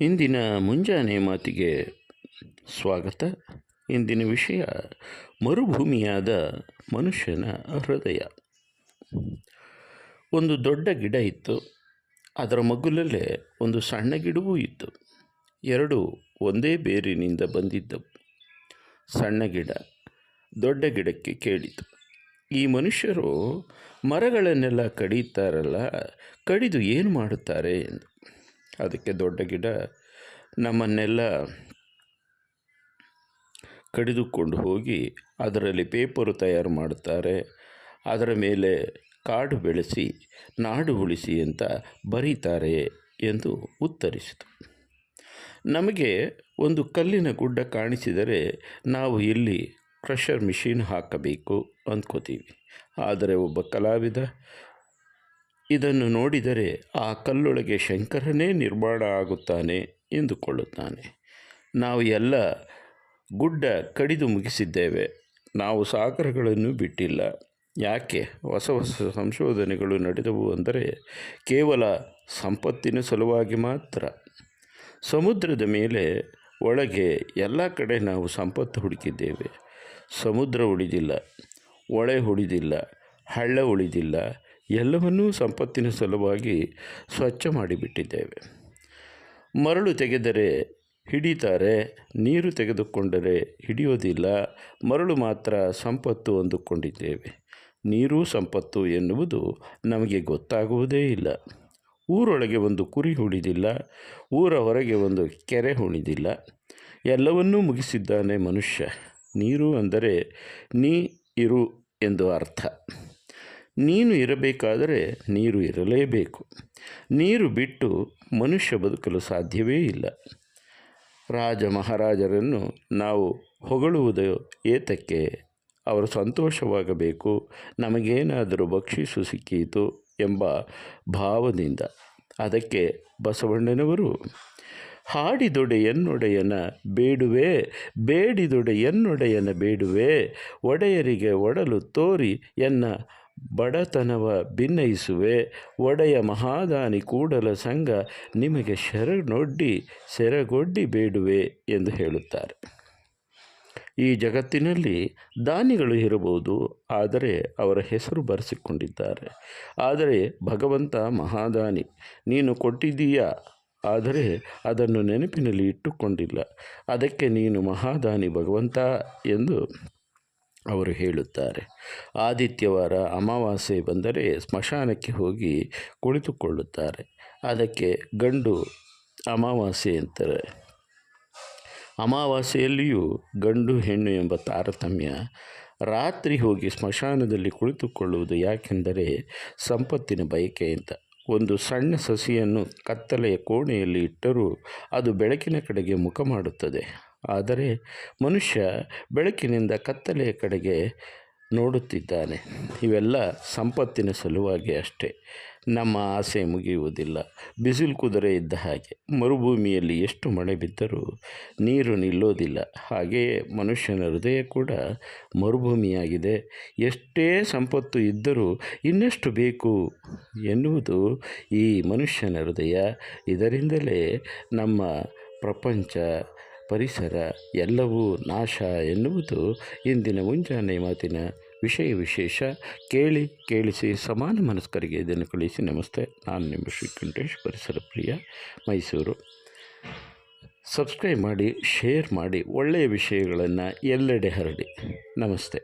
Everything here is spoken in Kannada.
ಇಂದಿನ ಮುಂಜಾನೆ ಮಾತಿಗೆ ಸ್ವಾಗತ. ಇಂದಿನ ವಿಷಯ ಮರುಭೂಮಿಯಾದ ಮನುಷ್ಯನ ಹೃದಯ. ಒಂದು ದೊಡ್ಡ ಗಿಡ ಇತ್ತು. ಅದರ ಮಗ್ಗುಲಲ್ಲೇ ಒಂದು ಸಣ್ಣ ಗಿಡವೂ ಇತ್ತು. ಎರಡು ಒಂದೇ ಬೇರಿನಿಂದ ಬಂದಿದ್ದವು. ಸಣ್ಣ ಗಿಡ ದೊಡ್ಡ ಗಿಡಕ್ಕೆ ಕೇಳಿತು. ಈ ಮನುಷ್ಯರು ಮರಗಳನ್ನೆಲ್ಲ ಕಡಿತಾರಲ್ಲ, ಕಡಿದು ಏನು ಮಾಡುತ್ತಾರೆ ಎಂದು. ಅದಕ್ಕೆ ದೊಡ್ಡ ಗಿಡ ನಮ್ಮನ್ನೆಲ್ಲ ಕಡಿದುಕೊಂಡು ಹೋಗಿ ಅದರಲ್ಲಿ ಪೇಪರು ತಯಾರು ಮಾಡುತ್ತಾರೆ. ಅದರ ಮೇಲೆ ಕಾಡು ಬೆಳೆಸಿ, ನಾಡು ಉಳಿಸಿ ಅಂತ ಬರೀತಾರೆ ಎಂದು ಉತ್ತರಿಸಿತು. ನಮಗೆ ಒಂದು ಕಲ್ಲಿನ ಗುಡ್ಡ ಕಾಣಿಸಿದರೆ ನಾವು ಇಲ್ಲಿ ಕ್ರಷರ್ ಮಿಷಿನ್ ಹಾಕಬೇಕು ಅಂದ್ಕೋತೀವಿ. ಆದರೆ ಒಬ್ಬ ಕಲಾವಿದ ಇದನ್ನು ನೋಡಿದರೆ ಆ ಕಲ್ಲೊಳಗೆ ಶಂಕರನೇ ನಿರ್ಮಾಣ ಆಗುತ್ತಾನೆ ಎಂದುಕೊಳ್ಳುತ್ತಾನೆ. ನಾವು ಎಲ್ಲ ಗುಡ್ಡ ಕಡಿದು ಮುಗಿಸಿದ್ದೇವೆ. ನಾವು ಸಾಗರಗಳನ್ನು ಬಿಟ್ಟಿಲ್ಲ. ಯಾಕೆ ಹೊಸ ಹೊಸ ಸಂಶೋಧನೆಗಳು ನಡೆದವು ಅಂದರೆ ಕೇವಲ ಸಂಪತ್ತಿನ ಸಲುವಾಗಿ ಮಾತ್ರ. ಸಮುದ್ರದ ಮೇಲೆ ಒಳಗೆ ಎಲ್ಲ ಕಡೆ ನಾವು ಸಂಪತ್ತು ಹುಡುಕಿದ್ದೇವೆ. ಸಮುದ್ರ ಉಳಿದಿಲ್ಲ, ಒಳೆ ಉಳಿದಿಲ್ಲ, ಹಳ್ಳ ಉಳಿದಿಲ್ಲ, ಎಲ್ಲವನ್ನೂ ಸಂಪತ್ತಿನ ಸಲುವಾಗಿ ಸ್ವಚ್ಛ ಮಾಡಿಬಿಟ್ಟಿದ್ದೇವೆ. ಮರಳು ತೆಗೆದರೆ ಹಿಡಿತಾರೆ, ನೀರು ತೆಗೆದುಕೊಂಡರೆ ಹಿಡಿಯೋದಿಲ್ಲ, ಮರಳು ಮಾತ್ರ ಸಂಪತ್ತು ಅಂದುಕೊಂಡಿದ್ದೇವೆ. ನೀರು ಸಂಪತ್ತು ಎನ್ನುವುದು ನಮಗೆ ಗೊತ್ತಾಗುವುದೇ ಇಲ್ಲ. ಊರೊಳಗೆ ಒಂದು ಕುರಿ ಉಳಿದಿಲ್ಲ ಊರ ಹೊರಗೆ ಒಂದು ಕೆರೆ ಉಳಿದಿಲ್ಲ ಎಲ್ಲವನ್ನೂ ಮುಗಿಸಿದ್ದಾನೆ ಮನುಷ್ಯ. ನೀರು ಅಂದರೆ ನೀ ಇರು ಎಂದು ಅರ್ಥ. ನೀನು ಇರಬೇಕಾದರೆ ನೀರು ಇರಲೇಬೇಕು. ನೀರು ಬಿಟ್ಟು ಮನುಷ್ಯ ಬದುಕಲು ಸಾಧ್ಯವೇ ಇಲ್ಲ. ರಾಜ ಮಹಾರಾಜರನ್ನು ನಾವು ಹೊಗಳುವುದು ಏತಕ್ಕೆ ಅವರು ಸಂತೋಷವಾಗಬೇಕು. ನಮಗೇನಾದರೂ ಬಕ್ಷಿಸು ಸಿಕ್ಕೀತು ಎಂಬ ಭಾವದಿಂದ. ಅದಕ್ಕೆ ಬಸವಣ್ಣನವರು ಹಾಡಿದೊಡೆ ಎನ್ನೊಡೆಯನ ಬೇಡುವೆ ಬೇಡಿದೊಡೆ ಎನ್ನೊಡೆಯನ ಬೇಡುವೆ, ಒಡೆಯರಿಗೆ ಒಡಲು ತೋರಿ ಎನ್ನ ಬಡತನವ ಭಿನ್ನಯಿಸುವೆ ಒಡೆಯ ಮಹಾದಾನಿ ಕೂಡಲ ಸಂಘ ನಿಮಗೆ ಶರಣೊಡ್ಡಿ ಸೆರಗೊಡ್ಡಿ ಬೇಡುವೆ ಎಂದು ಹೇಳುತ್ತಾರೆ. ಈ ಜಗತ್ತಿನಲ್ಲಿ ದಾನಿಗಳು ಇರಬಹುದು, ಆದರೆ ಅವರ ಹೆಸರು ಬರೆಸಿಕೊಂಡಿದ್ದಾರೆ. ಆದರೆ ಭಗವಂತ ಮಹಾದಾನಿ, ನೀನು ಕೊಟ್ಟಿದ್ದೀಯಾ? ಆದರೆ ಅದನ್ನು ನೆನಪಿನಲ್ಲಿ ಇಟ್ಟುಕೊಂಡಿಲ್ಲ. ಅದಕ್ಕೆ ನೀನು ಮಹಾದಾನಿ ಭಗವಂತ ಎಂದು ಅವರು ಹೇಳುತ್ತಾರೆ. ಆದಿತ್ಯವಾರ ಅಮಾವಾಸ್ಯೆ ಬಂದರೆ ಸ್ಮಶಾನಕ್ಕೆ ಹೋಗಿ ಕುಳಿತುಕೊಳ್ಳುತ್ತಾರೆ. ಅದಕ್ಕೆ ಗಂಡು ಅಮಾವಾಸ್ಯೆ ಅಂತಾರೆ ಅಮಾವಾಸ್ಯೆಯಲ್ಲಿಯೂ ಗಂಡು ಹೆಣ್ಣು ಎಂಬ ತಾರತಮ್ಯ, ರಾತ್ರಿ ಹೋಗಿ ಸ್ಮಶಾನದಲ್ಲಿ ಕುಳಿತುಕೊಳ್ಳುವುದು ಯಾಕೆಂದರೆ ಸಂಪತ್ತಿನ ಬಯಕೆಯಿಂದ. ಒಂದು ಸಣ್ಣ ಸಸಿಯನ್ನು ಕತ್ತಲೆಯ ಕೋಣೆಯಲ್ಲಿ ಇಟ್ಟರೂ ಅದು ಬೆಳಕಿನ ಕಡೆಗೆ ಮುಖ ಮಾಡುತ್ತದೆ. ಆದರೆ ಮನುಷ್ಯ ಬೆಳಕಿನಿಂದ ಕತ್ತಲೆಯ ಕಡೆಗೆ ನೋಡುತ್ತಿದ್ದಾನೆ. ಇವೆಲ್ಲ ಸಂಪತ್ತಿನ ಸಲುವಾಗಿ ಅಷ್ಟೇ. ನಮ್ಮ ಆಸೆ ಮುಗಿಯುವುದಿಲ್ಲ. ಬಿಸಿಲು ಕುದುರೆ ಇದ್ದ ಹಾಗೆ. ಮರುಭೂಮಿಯಲ್ಲಿ ಎಷ್ಟು ಮಳೆ ಬಿದ್ದರೂ ನೀರು ನಿಲ್ಲೋದಿಲ್ಲ. ಹಾಗೆಯೇ ಮನುಷ್ಯನ ಹೃದಯ ಕೂಡ ಮರುಭೂಮಿಯಾಗಿದೆ. ಎಷ್ಟೇ ಸಂಪತ್ತು ಇದ್ದರೂ ಇನ್ನೆಷ್ಟು ಬೇಕು ಎನ್ನುವುದು ಈ ಮನುಷ್ಯನ ಹೃದಯ. ಇದರಿಂದಲೇ ನಮ್ಮ ಪ್ರಪಂಚ, ಪರಿಸರ ಎಲ್ಲವೂ ನಾಶ ಎನ್ನುವುದು ಇಂದಿನ ಮುಂಜಾನೆ ಮಾತಿನ ವಿಷಯ ವಿಶೇಷ ಕೇಳಿ ಕೇಳಿಸಿ ಸಮಾನ ಮನಸ್ಕರಿಗೆ ಇದನ್ನು ಕಳಿಸಿ. ನಮಸ್ತೆ. ನಾನು ನಿಮ್ಮ ಶ್ರೀಕಂಠೇಶ್ ಪರಿಸರ ಪ್ರಿಯ ಮೈಸೂರು. ಸಬ್ಸ್ಕ್ರೈಬ್ ಮಾಡಿ, ಶೇರ್ ಮಾಡಿ, ಒಳ್ಳೆಯ ವಿಷಯಗಳನ್ನು ಎಲ್ಲೆಡೆ ಹರಡಿ. ನಮಸ್ತೆ.